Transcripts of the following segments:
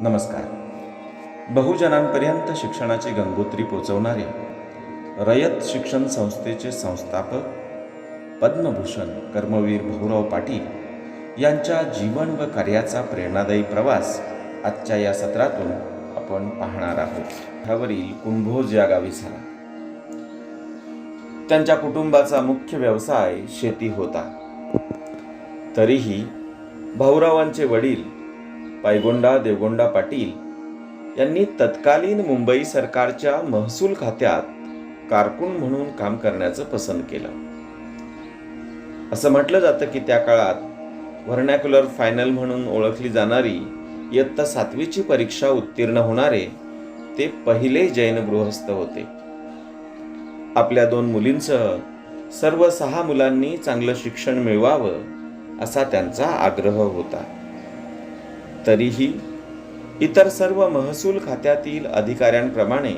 नमस्कार. बहुजनांपर्यंत शिक्षणाची गंगोत्री पोचवणारे रयत शिक्षण संस्थेचे संस्थापक पद्मभूषण कर्मवीर भाऊराव पाटील यांच्या जीवन व कार्याचा प्रेरणादायी प्रवास आजच्या या सत्रातून आपण पाहणार आहोत. ह्यावरील कुंभोज या गावी झाला. त्यांच्या कुटुंबाचा मुख्य व्यवसाय शेती होता. तरीही भाऊरावांचे वडील पायगोंडा देवगोंडा पाटील यांनी तत्कालीन मुंबई सरकारच्या महसूल खात्यात कारकून म्हणून काम करण्याचं पसंत केलं. असं म्हटलं जातं की त्या काळात व्हर्नॅक्युलर फायनल म्हणून ओळखली जाणारी इयत्ता सातवीची परीक्षा उत्तीर्ण होणारे ते पहिले जैन गृहस्थ होते. आपल्या दोन मुलींसह सर्व सहा मुलांनी चांगलं शिक्षण मिळवावं असा त्यांचा आग्रह होता. तरीही इतर सर्व महसूल खात्यातील अधिकाऱ्यांप्रमाणे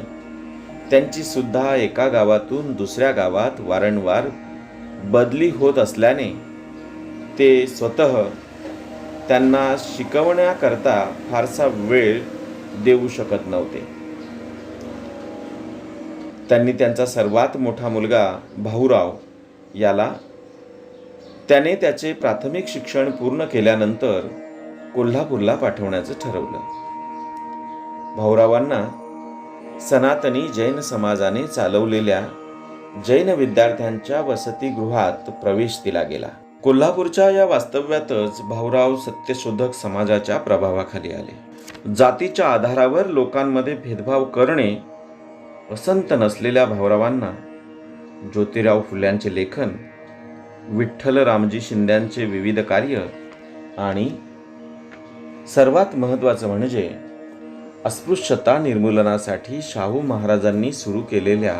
त्यांची सुद्धा एका गावातून दुसऱ्या गावात वारंवार बदली होत असल्याने ते स्वतः त्यांना शिकवण्याकरता फारसा वेळ देऊ शकत नव्हते. त्यांनी त्यांचा सर्वात मोठा मुलगा भाऊराव याला त्याने त्याचे प्राथमिक शिक्षण पूर्ण केल्यानंतर कोल्हापूरला पाठवण्याचं ठरवलं. भाऊरावांना सनातनी जैन समाजाने चालवलेल्या जैन विद्यार्थ्यांच्या वसतिगृहात प्रवेश दिला गेला. कोल्हापूरच्या या वास्तव्यातच भाऊराव सत्यशोधक समाजाच्या प्रभावाखाली आले. जातीच्या आधारावर लोकांमध्ये भेदभाव करणे पसंत नसलेल्या भाऊरावांना ज्योतिराव फुल्यांचे लेखन विठ्ठल रामजी शिंद्यांचे विविध कार्य आणि सर्वात महत्त्वाचं म्हणजे अस्पृश्यता निर्मूलनासाठी शाहू महाराजांनी सुरू केलेल्या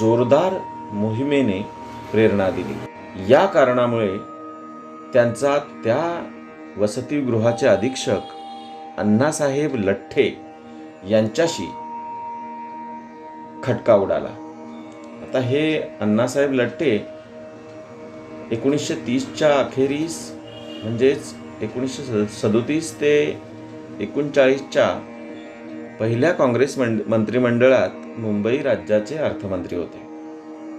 जोरदार मोहिमेने प्रेरणा दिली. या कारणामुळे त्यांचा त्या वसतिगृहाचे अधीक्षक अण्णासाहेब लठ्ठे यांच्याशी खटका उडाला. आता हे अण्णासाहेब लठ्ठे एकोणीसशे तीसच्या अखेरीस म्हणजेच एकोणीसशे सद सदोतीस ते एकोणचाळीसच्या पहिल्या काँग्रेस मंड मंत्रिमंडळात मुंबई राज्याचे अर्थमंत्री होते.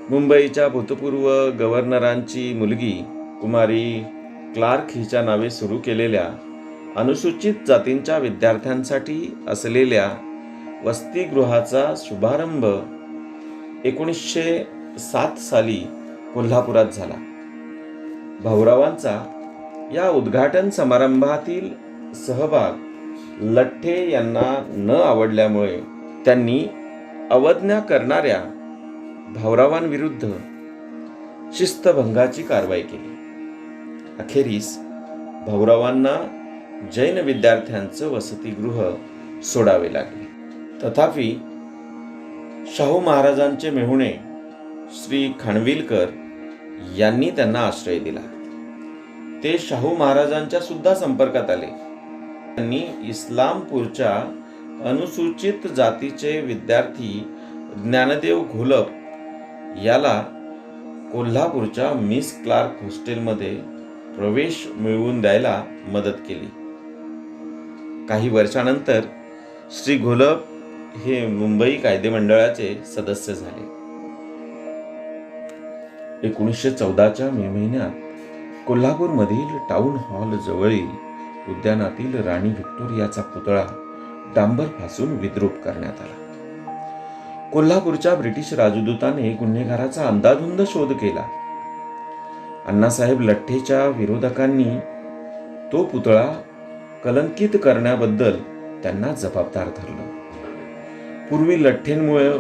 मुंबईच्या भूतपूर्व गव्हर्नरांची मुलगी कुमारी क्लार्क हिच्या नावे सुरू केलेल्या अनुसूचित जातींच्या विद्यार्थ्यांसाठी असलेल्या वसतिगृहाचा शुभारंभ एकोणीसशे सात साली कोल्हापुरात झाला. भाऊरावांचा या उद्घाटन समारंभातील सहभाग लठ्ठे यांना न आवडल्यामुळे त्यांनी अवज्ञा करणाऱ्या भावरावांविरुद्ध शिस्तभंगाची कारवाई केली. अखेरीस भाऊरावांना जैन विद्यार्थ्यांचं वसतिगृह सोडावे लागले. तथापि शाहू महाराजांचे मेहुणे श्री खानविलकर यांनी त्यांना आश्रय दिला. ते शाहू महाराजांच्या सुद्धा संपर्कात आले. त्यांनी इस्लामपूरच्या अनुसूचित जातीचे विद्यार्थी ज्ञानदेव घोलप याला कोल्हापूरच्या मिस क्लार्क हॉस्टेलमध्ये प्रवेश मिळवून द्यायला मदत केली. काही वर्षानंतर श्री घोलप हे मुंबई कायदेमंडळाचे सदस्य झाले. एकोणीसशे चौदाच्या मे महिन्यात कोल्हापूरमधील टाऊन हॉल जवळील उद्यानातील राणी व्हिक्टोरियाचा पुतळा डांबर फासून विद्रूप करण्यात आला. कोल्हापूरच्या ब्रिटिश राजदूताने गुन्हेगाराचा अंदाधुंद शोध केला. अण्णासाहेब लठ्ठेच्या विरोधकांनी तो पुतळा कलंकित करण्याबद्दल त्यांना जबाबदार धरलं. पूर्वी लठ्ठेंमुळे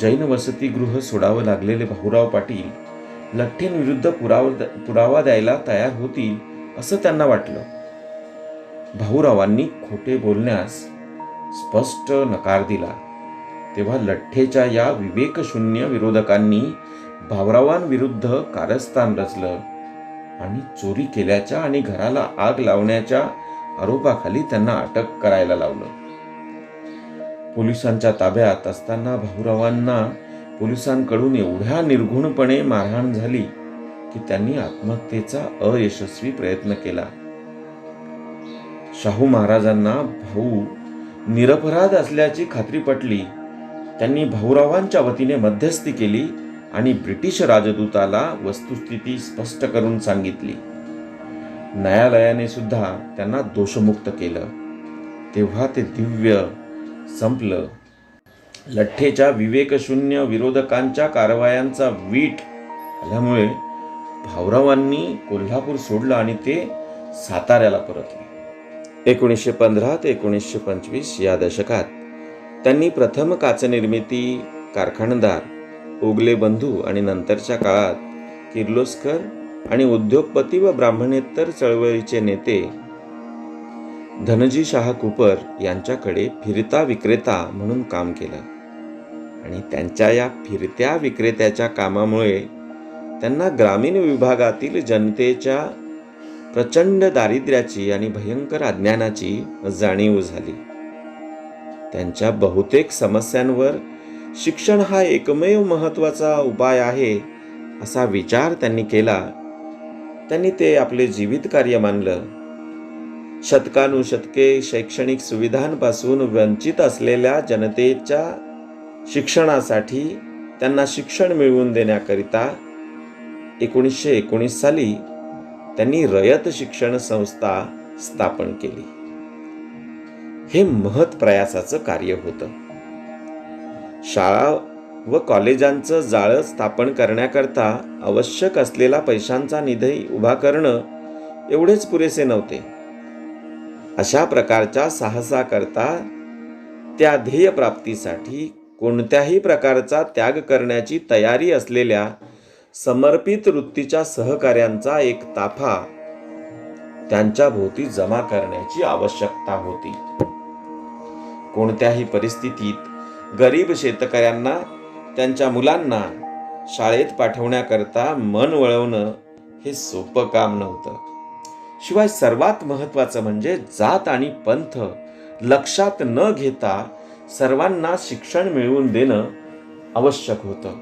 जैन वसतिगृह सोडावं लागलेले भाऊराव पाटील लठ्ठींविरुद्ध पुरावा पुरावा द्यायला तयार होतील असं त्यांना वाटलं. भाऊरावांनी खोटे बोलण्यास स्पष्ट नकार दिला. तेव्हा लठ्ठेच्या या विवेकशून्य विरोधकांनी भाऊरावांविरुद्ध कारस्थान रचलं आणि चोरी केल्याच्या आणि घराला आग लावण्याच्या आरोपाखाली त्यांना अटक करायला लावलं. पोलिसांच्या ताब्यात असताना भाऊरावांना पोलिसांकडून एवढ्या निर्घुणपणे मारहाण झाली की त्यांनी आत्महत्येचा अयशस्वी प्रयत्न केला. शाहू महाराजांना भाऊ निरपराध असल्याची खात्री पटली. त्यांनी भाऊरावांच्या वतीने मध्यस्थी केली आणि ब्रिटिश राजदूताला वस्तुस्थिती स्पष्ट करून सांगितली. न्यायालयाने सुद्धा त्यांना दोषमुक्त केलं. तेव्हा ते दिव्य संपलं. लठ्ठेच्या विवेकशून्य विरोधकांच्या कारवायांचा वीट आल्यामुळे भाऊरावांनी कोल्हापूर सोडलं आणि ते साताऱ्याला परतले. एकोणीसशे पंधरा ते एकोणीसशे पंचवीस या दशकात त्यांनी प्रथम काचनिर्मिती कारखानदार ओगले बंधू आणि नंतरच्या काळात किर्लोस्कर आणि उद्योगपती व ब्राह्मणेतर चळवळीचे नेते धनजी शाह कुपर यांच्याकडे फिरता विक्रेता म्हणून काम केलं. आणि त्यांच्या या फिरत्या विक्रेत्याच्या कामामुळे त्यांना ग्रामीण विभागातील जनतेच्या प्रचंड दारिद्र्याची आणि भयंकर अज्ञानाची जाणीव झाली. त्यांच्या बहुतेक समस्यांवर शिक्षण हा एकमेव महत्त्वाचा उपाय आहे असा विचार त्यांनी केला. त्यांनी ते आपले जीवित कार्य मानलं. शतकानुशतके शैक्षणिक सुविधांपासून वंचित असलेल्या जनतेच्या शिक्षणासाठी त्यांना शिक्षण मिळवून देण्याकरिता एकोणीसशे एकोणीस साली त्यांनी रयत शिक्षण संस्था स्थापन केली. हे महत् प्रयासाचं कार्य होतं. शाळा व कॉलेजांचं जाळं स्थापन करण्याकरता आवश्यक असलेला पैशांचा निधी उभा करणं एवढेच पुरेसे नव्हते. अशा प्रकारच्या साहसाकरता त्या ध्येयप्राप्तीसाठी कोणत्याही प्रकारचा त्याग करण्याची तयारी असलेल्या समर्पित वृत्तीच्या सहकार्यांचा एक ताफा त्यांच्या भोवती जमा करण्याची आवश्यकता होती. कोणत्याही परिस्थितीत गरीब शेतकऱ्यांना त्यांच्या मुलांना शाळेत पाठवण्याकरता मन वळवणं हे सोपं काम नव्हतं. शिवाय सर्वात महत्वाचं म्हणजे जात आणि पंथ लक्षात न घेता सर्वांना शिक्षण मिळवून देणं आवश्यक होतं.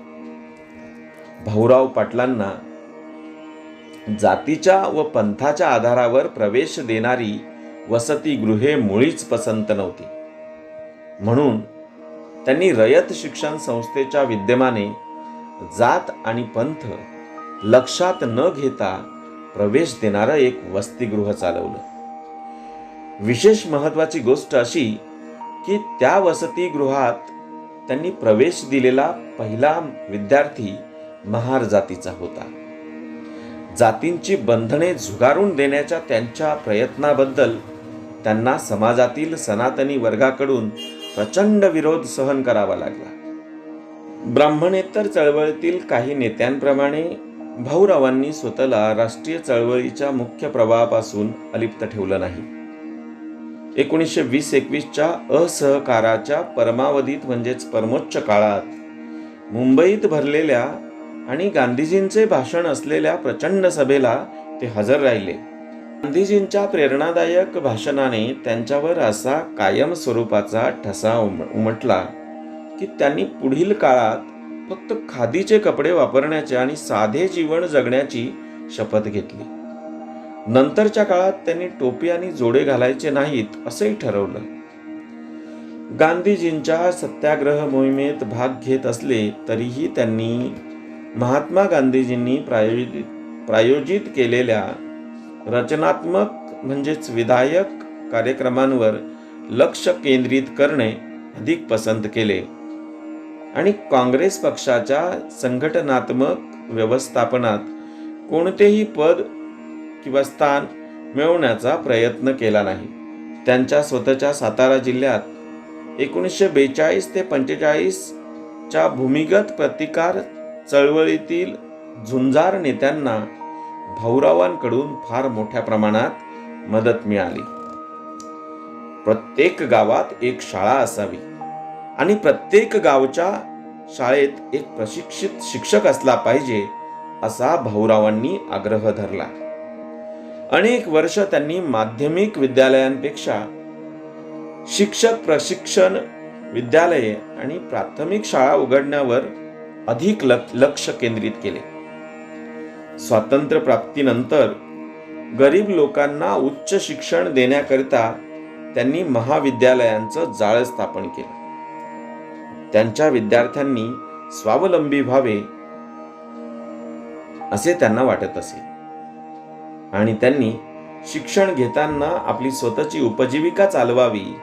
भाऊराव पाटलांना जातीच्या व पंथाच्या आधारावर प्रवेश देणारी वसतिगृहे मुळीच पसंत नव्हती. म्हणून त्यांनी रयत शिक्षण संस्थेच्या विद्यमाने जात आणि पंथ लक्षात न घेता प्रवेश देणारं एक वसतिगृह चालवलं. विशेष महत्वाची गोष्ट अशी की त्या वसतिगृहात त्यांनी प्रवेश दिलेला पहिला विद्यार्थी महार जातीचा होता. जातींची बंधने झुगारून देण्याच्या त्यांच्या प्रयत्नाबद्दल त्यांना समाजातील सनातनी वर्गाकडून प्रचंड विरोध सहन करावा लागला. ब्राह्मणेतर चळवळीतील काही नेत्यांप्रमाणे भाऊरावांनी स्वतःला राष्ट्रीय चळवळीच्या मुख्य प्रवाहापासून अलिप्त ठेवलं नाही. एकोणीसशे वीस एकवीसच्या असहकाराच्या परमावधीत म्हणजेच परमोच्च काळात मुंबईत भरलेल्या आणि गांधीजींचे भाषण असलेल्या प्रचंड सभेला ते हजर राहिले. गांधीजींच्या प्रेरणादायक भाषणाने त्यांच्यावर असा कायम स्वरूपाचा ठसा उम उमटला की त्यांनी पुढील काळात फक्त खादीचे कपडे वापरण्याचे आणि साधे जीवन जगण्याची शपथ घेतली. नंतरच्या काळात त्यांनी टोपी आणि जोडे घालायचे नाहीत असंही ठरवलं. गांधीजींच्या सत्याग्रह मोहिमेत भाग घेत असले तरीही त्यांनी महात्मा गांधीजींनी प्रायोजित प्रायोजित केलेल्या रचनात्मक म्हणजेच विधायक कार्यक्रमांवर लक्ष केंद्रित करणे अधिक पसंत केले. आणि काँग्रेस पक्षाच्या संघटनात्मक व्यवस्थापनात कोणतेही पद किंवा स्थान मिळवण्याचा प्रयत्न केला नाही. त्यांच्या स्वतःच्या सातारा जिल्ह्यात एकोणीसशे बेचाळीस ते पंचेचाळीसच्या भूमिगत प्रतिकार चळवळीतील झुंजार नेत्यांना भाऊरावांकडून फार मोठ्या प्रमाणात मदत मिळाली. प्रत्येक गावात एक शाळा असावी आणि प्रत्येक गावच्या शाळेत एक प्रशिक्षित शिक्षक असला पाहिजे असा भाऊरावांनी आग्रह धरला. अनेक वर्ष त्यांनी माध्यमिक विद्यालयांपेक्षा शिक्षक प्रशिक्षण विद्यालये आणि प्राथमिक शाळा उघडण्यावर अधिक लक्ष केंद्रित केले. स्वातंत्र्य प्राप्तीनंतर गरीब लोकांना उच्च शिक्षण देण्याकरिता त्यांनी महाविद्यालयांचं जाळ स्थापन केलं. त्यांच्या विद्यार्थ्यांनी स्वावलंबी व्हावे असे त्यांना वाटत असे. आणि त्यांनी शिक्षण घेताना आपली स्वतःची उपजीविका चालवावी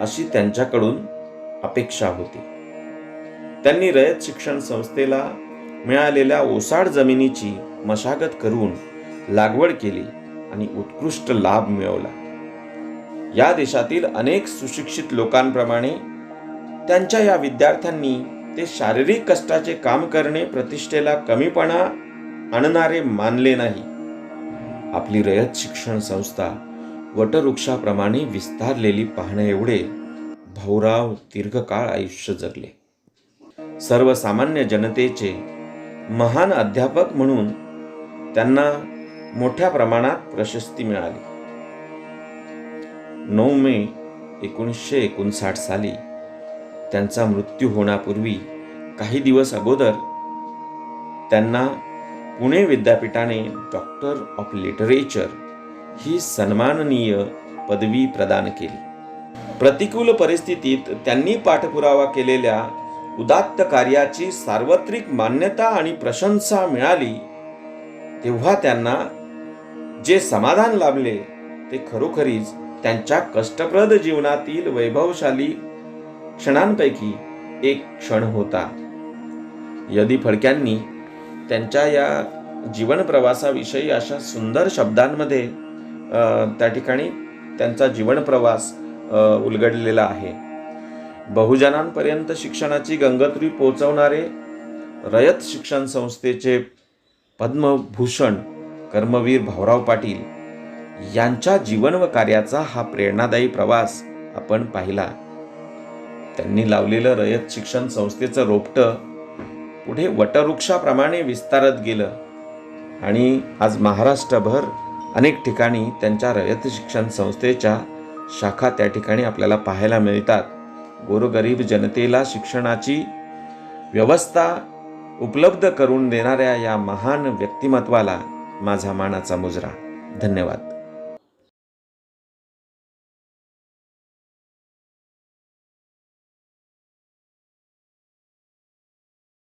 अशी त्यांच्याकडून अपेक्षा होती. त्यांनी रयत शिक्षण संस्थेला मिळालेल्या ओसाड जमिनीची मशागत करून लागवड केली आणि उत्कृष्ट लाभ मिळवला. या देशातील अनेक सुशिक्षित लोकांप्रमाणे त्यांच्या या विद्यार्थ्यांनी ते शारीरिक कष्टाचे काम करणे प्रतिष्ठेला कमीपणा आणणारे मानले नाही. आपली रयत शिक्षण संस्था वटवृक्षाप्रमाणे विस्तारलेली पाहण्या एवढे भाऊराव दीर्घकाळ आयुष्य जगले. सर्वसामान्य जनतेचे महान अध्यापक म्हणून त्यांना मोठ्या प्रमाणात प्रशस्ती मिळाली. नऊ मे एकोणीसशे एकोणसाठ साली त्यांचा मृत्यू होण्यापूर्वी काही दिवस अगोदर त्यांना पुणे विद्यापीठाने डॉक्टर ऑफ लिटरेचर ही सन्माननीय पदवी प्रदान केली. प्रतिकूल परिस्थितीत त्यांनी पाठपुरावा केलेल्या उदात्त कार्याची सार्वत्रिक मान्यता आणि प्रशंसा मिळाली तेव्हा त्यांना जे समाधान लाभले ते खरोखरीच त्यांच्या कष्टप्रद जीवनातील वैभवशाली क्षणांपैकी एक क्षण होता. यदी फडक्यांनी त्यांच्या या जीवन प्रवासाविषयी अशा सुंदर शब्दांमध्ये त्या ठिकाणी त्यांचा जीवन प्रवास उलगडलेला आहे. बहुजनांपर्यंत शिक्षणाची गंगोत्री पोचवणारे रयत शिक्षण संस्थेचे पद्मभूषण कर्मवीर भाऊराव पाटील यांच्या जीवन व कार्याचा हा प्रेरणादायी प्रवास आपण पाहिला. त्यांनी लावलेलं रयत शिक्षण संस्थेचं रोपटं पुढे वटवृक्षाप्रमाणे विस्तारत गेलं. आणि आज महाराष्ट्रभर अनेक ठिकाणी त्यांच्या रयत शिक्षण संस्थेच्या शाखा त्या ठिकाणी आपल्याला पाहायला मिळतात. गोरगरीब जनतेला शिक्षणाची व्यवस्था उपलब्ध करून देणाऱ्या या महान व्यक्तिमत्वाला माझा मानाचा मुजरा. धन्यवाद.